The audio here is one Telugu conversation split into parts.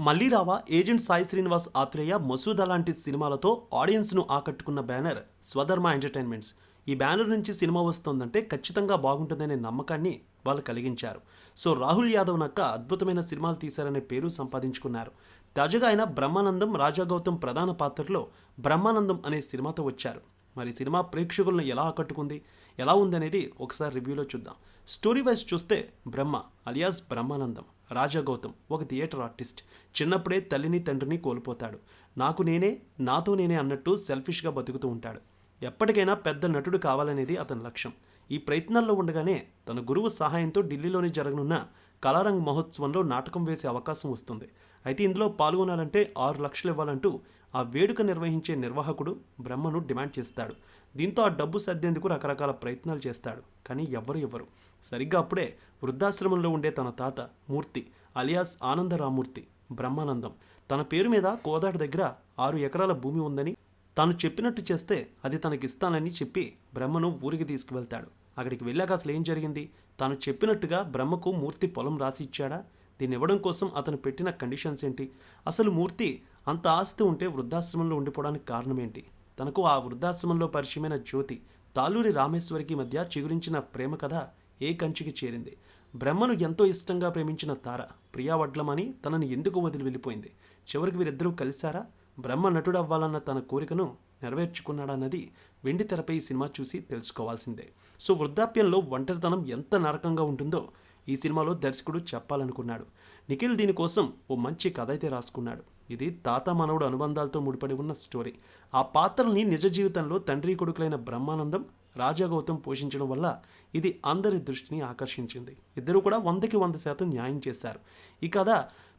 మళ్ళీ రావా ఏజెంట్ సాయి శ్రీనివాస్ ఆత్రేయ మసూద లాంటి సినిమాలతో ఆడియన్స్ను ఆకట్టుకున్న బ్యానర్ స్వధర్మ ఎంటర్టైన్మెంట్స్. ఈ బ్యానర్ నుంచి సినిమా వస్తోందంటే ఖచ్చితంగా బాగుంటుందనే నమ్మకాన్ని వాళ్ళు కలిగించారు. సో రాహుల్ యాదవ్ నక్క అద్భుతమైన సినిమాలు తీశారనే పేరు సంపాదించుకున్నారు. తాజాగా ఆయన బ్రహ్మానందం రాజా గౌతమ్ ప్రధాన పాత్రలో బ్రహ్మానందం అనే సినిమాతో వచ్చారు. మరి సినిమా ప్రేక్షకులను ఎలా ఆకట్టుకుంది ఎలా ఉందనేది ఒకసారి రివ్యూలో చూద్దాం. స్టోరీ వైజ్ చూస్తే బ్రహ్మ అలియాస్ బ్రహ్మానందం. రాజా గౌతమ్ ఒక థియేటర్ ఆర్టిస్ట్. చిన్నప్పుడే తల్లిని తండ్రిని కోల్పోతాడు. నాకు నేనే నాతో నేనే అన్నట్టు సెల్ఫిష్గా బతుకుతూ ఉంటాడు. ఎప్పటికైనా పెద్ద నటుడు కావాలనేది అతని లక్ష్యం. ఈ ప్రయత్నాల్లో ఉండగానే తన గురువు సహాయంతో ఢిల్లీలోనే జరగనున్న కళారంగ్ మహోత్సవంలో నాటకం వేసే అవకాశం వస్తుంది. అయితే ఇందులో పాల్గొనాలంటే ఆరు లక్షలు ఇవ్వాలంటూ ఆ వేడుక నిర్వహించే నిర్వాహకుడు బ్రహ్మను డిమాండ్ చేస్తాడు. దీంతో ఆ డబ్బు సర్దేందుకు రకరకాల ప్రయత్నాలు చేస్తాడు. కానీ ఎవ్వరు ఇవ్వరు సరిగ్గా అప్పుడే వృద్ధాశ్రమంలో ఉండే తన తాత మూర్తి అలియాస్ ఆనందరామూర్తి బ్రహ్మానందం తన పేరు మీద కోదాడ దగ్గర ఆరు ఎకరాల భూమి ఉందని తాను చెప్పినట్టు చేస్తే అది తనకిస్తానని చెప్పి బ్రహ్మను ఊరికి తీసుకువెళ్తాడు. అక్కడికి వెళ్ళాక అసలు ఏం జరిగింది? తాను చెప్పినట్టుగా బ్రహ్మకు మూర్తి పొలం రాసి ఇచ్చాడా? దీన్ని ఇవ్వడం కోసం అతను పెట్టిన కండిషన్స్ ఏంటి? అసలు మూర్తి అంత ఆస్తి ఉంటే వృద్ధాశ్రమంలో ఉండిపోవడానికి కారణం ఏంటి? తనకు ఆ వృద్ధాశ్రమంలో పరిచయమైన జ్యోతి తాలూరి రామేశ్వరికి మధ్య చిగురించిన ప్రేమ కథ ఏ కంచికి చేరింది? బ్రహ్మను ఎంతో ఇష్టంగా ప్రేమించిన తార ప్రియా వడ్లమని తనని ఎందుకు వదిలి వెళ్ళిపోయింది? చివరికి వీరిద్దరూ కలిశారా? బ్రహ్మ నటుడు అవ్వాలన్న తన కోరికను నెరవేర్చుకున్నాడన్నది వెండి తెరపై ఈ సినిమా చూసి తెలుసుకోవాల్సిందే. సో వృద్ధాప్యంలో ఒంటరితనం ఎంత నరకంగా ఉంటుందో ఈ సినిమాలో దర్శకుడు చెప్పాలనుకున్నాడు. నిఖిల్ దీనికోసం ఓ మంచి కథ అయితే రాసుకున్నాడు. ఇది తాత మనవడు అనుబంధాలతో ముడిపడి ఉన్న స్టోరీ. ఆ పాత్రల్ని నిజ జీవితంలో తండ్రి కొడుకులైన బ్రహ్మానందం రాజా పోషించడం వల్ల ఇది అందరి దృష్టిని ఆకర్షించింది. ఇద్దరు కూడా వందకి వంద శాతం న్యాయం చేశారు. ఈ కథ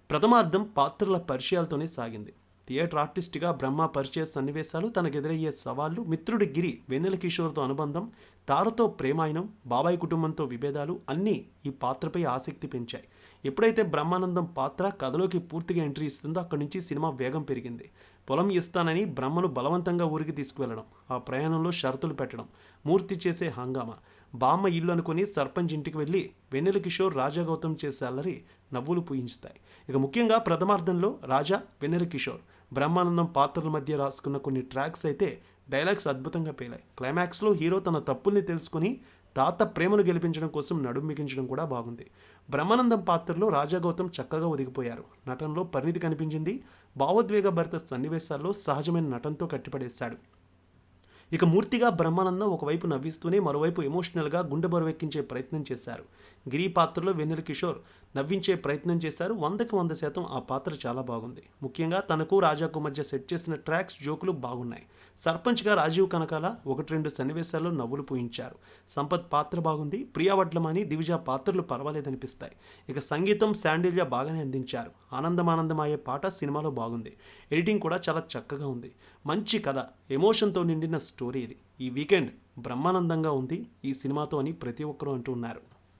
ప్రథమార్థం పాత్రల పరిచయాలతోనే సాగింది. థియేటర్ ఆర్టిస్ట్గా బ్రహ్మ పరిచయ సన్నివేశాలు తనకెదురయ్యే సవాళ్ళు మిత్రుడి గిరి వెన్నెల కిషోర్తో అనుబంధం తారతో ప్రేమాయణం బాబాయ్ కుటుంబంతో విభేదాలు అన్నీ ఈ పాత్రపై ఆసక్తి పెంచాయి. ఎప్పుడైతే బ్రహ్మానందం పాత్ర కథలోకి పూర్తిగా ఎంట్రీ ఇస్తుందో అక్కడి నుంచి సినిమా వేగం పెరిగింది. పొలం ఇస్తానని బ్రహ్మను బలవంతంగా ఊరికి తీసుకువెళ్ళడం ఆ ప్రయాణంలో షరతులు పెట్టడం మూర్తి చేసే హంగామా బామ్మ ఇల్లు అనుకుని సర్పంచ్ ఇంటికి వెళ్ళి వెన్నెల కిషోర్ రాజా గౌతమ్ చేసే అల్లరి నవ్వులు పూయించుతాయి. ఇక ముఖ్యంగా ప్రథమార్థంలో రాజా వెన్నెల కిషోర్ బ్రహ్మానందం పాత్రల మధ్య రాసుకున్న కొన్ని ట్రాక్స్ అయితే డైలాగ్స్ అద్భుతంగా పేలాయి. క్లైమాక్స్లో హీరో తన తప్పుల్ని తెలుసుకుని తాత ప్రేమను గెలిపించడం కోసం నడుం మిగించడం కూడా బాగుంది. బ్రహ్మానందం పాత్రలో రాజాగౌతమ్ చక్కగా ఒదిగిపోయారు. నటనలో పరిణితి కనిపించింది. భావోద్వేగ భర్త సన్నివేశాల్లో సహజమైన నటనతో కట్టిపడేశాడు. ఇక మూర్తిగా బ్రహ్మానందం ఒకవైపు నవ్విస్తూనే మరోవైపు ఎమోషనల్గా గుండె బరువెక్కించే ప్రయత్నం చేశారు. గిరి పాత్రలో వెన్నెల కిషోర్ నవ్వించే ప్రయత్నం చేశారు. వందకు వంద శాతం ఆ పాత్ర చాలా బాగుంది. ముఖ్యంగా తనకు రాజాకు మధ్య సెట్ చేసిన ట్రాక్స్ జోకులు బాగున్నాయి. సర్పంచ్గా రాజీవ్ కనకాల ఒకటి రెండు సన్నివేశాల్లో నవ్వులు పూయించారు. సంపత్ పాత్ర బాగుంది. ప్రియా వడ్లమాని దివిజ పాత్రలు పర్వాలేదనిపిస్తాయి. ఇక సంగీతం శాండిల్య బాగానే అందించారు. ఆనందమానందం అయ్యే పాట సినిమాలో బాగుంది. ఎడిటింగ్ కూడా చాలా చక్కగా ఉంది. మంచి కథ. ఎమోషన్తో నిండిన స్టోరీ ఇది. ఈ వీకెండ్ బ్రహ్మానందంగా ఉంది. ఈ సినిమాతో అని ప్రతి ఒక్కరూ అంటూ ఉన్నారు.